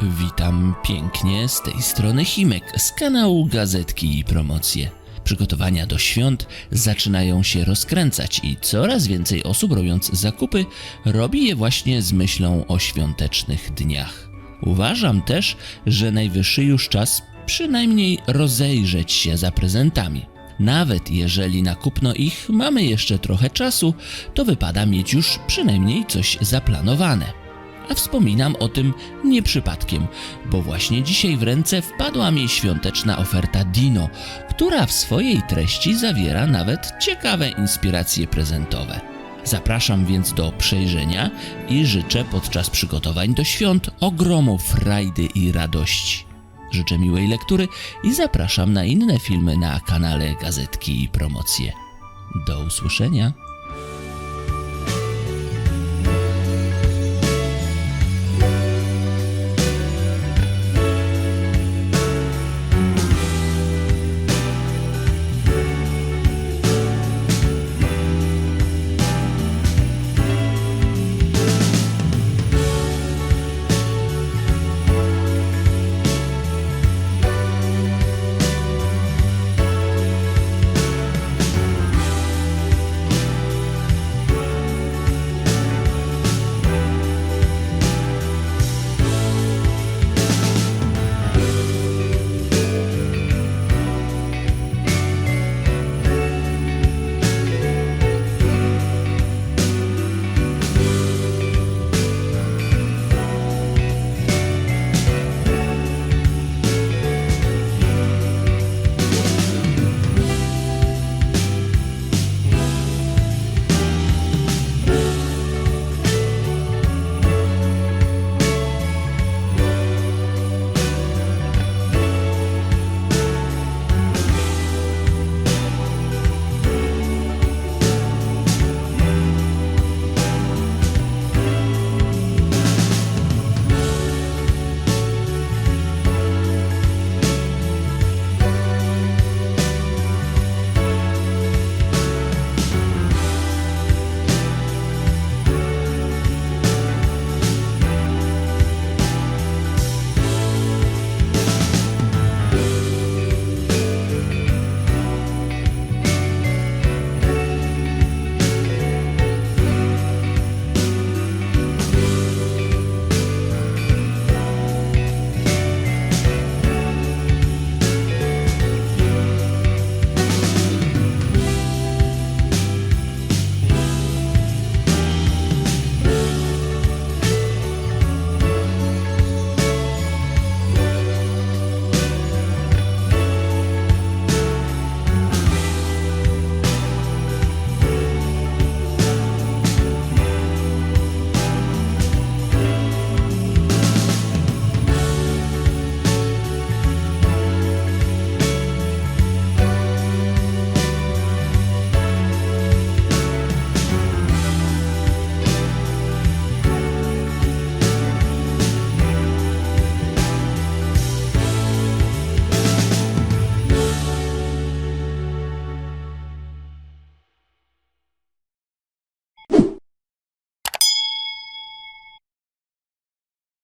Witam pięknie z tej strony Himek z kanału Gazetki i Promocje. Przygotowania do świąt zaczynają się rozkręcać i coraz więcej osób robiąc zakupy robi je właśnie z myślą o świątecznych dniach. Uważam też, że najwyższy już czas przynajmniej rozejrzeć się za prezentami. Nawet jeżeli na kupno ich mamy jeszcze trochę czasu, to wypada mieć już przynajmniej coś zaplanowane. A wspominam o tym nie przypadkiem, bo właśnie dzisiaj w ręce wpadła mi świąteczna oferta Dino, która w swojej treści zawiera nawet ciekawe inspiracje prezentowe. Zapraszam więc do przejrzenia i życzę podczas przygotowań do świąt ogromu frajdy i radości. Życzę miłej lektury i zapraszam na inne filmy na kanale Gazetki i Promocje. Do usłyszenia.